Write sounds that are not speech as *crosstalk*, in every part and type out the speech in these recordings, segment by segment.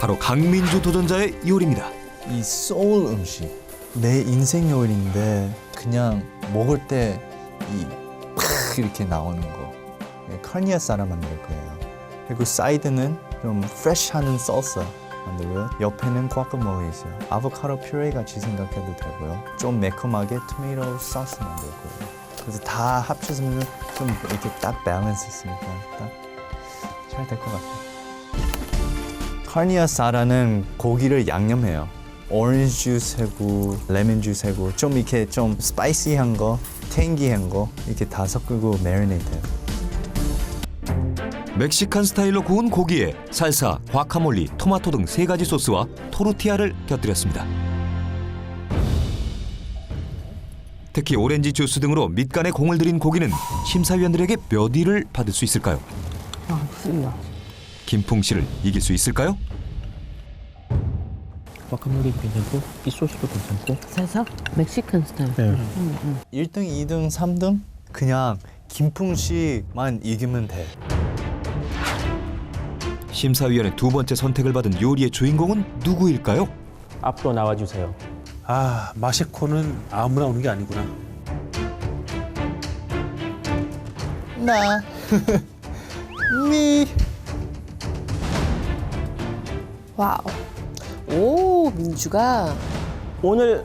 바로 강민주 도전자의 요리입니다. 이 소울 음식 내 인생 요리인데 그냥 먹을 때이 이렇게 나오는 거 카니아 쌀을 만들 거예요. 그리고 사이드는 좀 프레시하는 소스 만들고요. 옆에는 과카몰리 있어요. 아보카도 퓨레 같이 생각해도 되고요. 좀 매콤하게 토마토 소스 만들 거예요. 그래서 다 합쳐지면 좀 이렇게 딱 밸런스 있으니까 딱 잘 될 것 같아요. 카니아 사라는 고기를 양념해요. 오렌지 주스 하고 레몬 주스 하고 좀 이렇게 좀 스파이시한 거, 탱기한 거 이렇게 다 섞고 매리네이트해요. 멕시칸 스타일로 구운 고기에 살사, 과카몰리, 토마토 등 세 가지 소스와 토르티아를 곁들였습니다. 특히 오렌지 주스 등으로 밑간에 공을 들인 고기는 심사위원들에게 몇 위를 받을 수 있을까요? 아, 무슨 김풍 씨를 이길 수 있을까요? 와카몰리도 괜찮고 이 소스도 괜찮고 살사? 멕시칸 스타일. 네. 1등, 2등, 3등 그냥 김풍 씨만 이기면 돼. 심사위원의 두 번째 선택을 받은 요리의 주인공은 누구일까요? 앞으로 나와주세요. 아 마셰코는 아무나 오는 게 아니구나. 나 *laughs* 미. 와우. 오, 민주가 오늘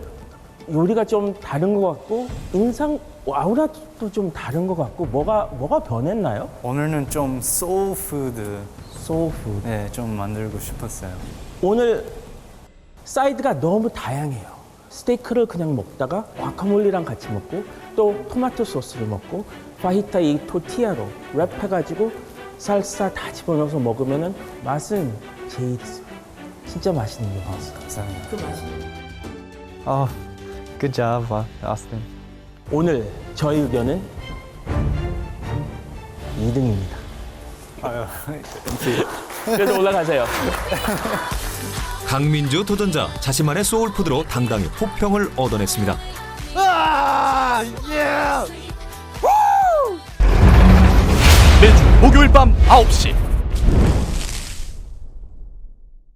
요리가 좀 다른 것 같고 인상 아우라도 좀 다른 것 같고 뭐가 뭐가 변했나요? 오늘은 좀 소울 푸드 소ฟู네, 좀 만들고 싶었어요. 오늘 사이드가 너무 다양해요. 스테이크를 그냥 먹다가 과카몰리랑 같이 먹고 또 토마토 소스를 먹고 파히타 이 토티아로 랩해가지고 살사 다 집어넣어서 먹으면은 맛은 제일 진짜 맛있는 거 같아요. 감사합니다. 아, good job, Austin. 오늘 저희 의견은 2등입니다. *laughs* 그래도 올라가세요. 강민주 도전자 자신만의 소울푸드로 당당히 호평을 얻어냈습니다. 매주 목요일 밤 9시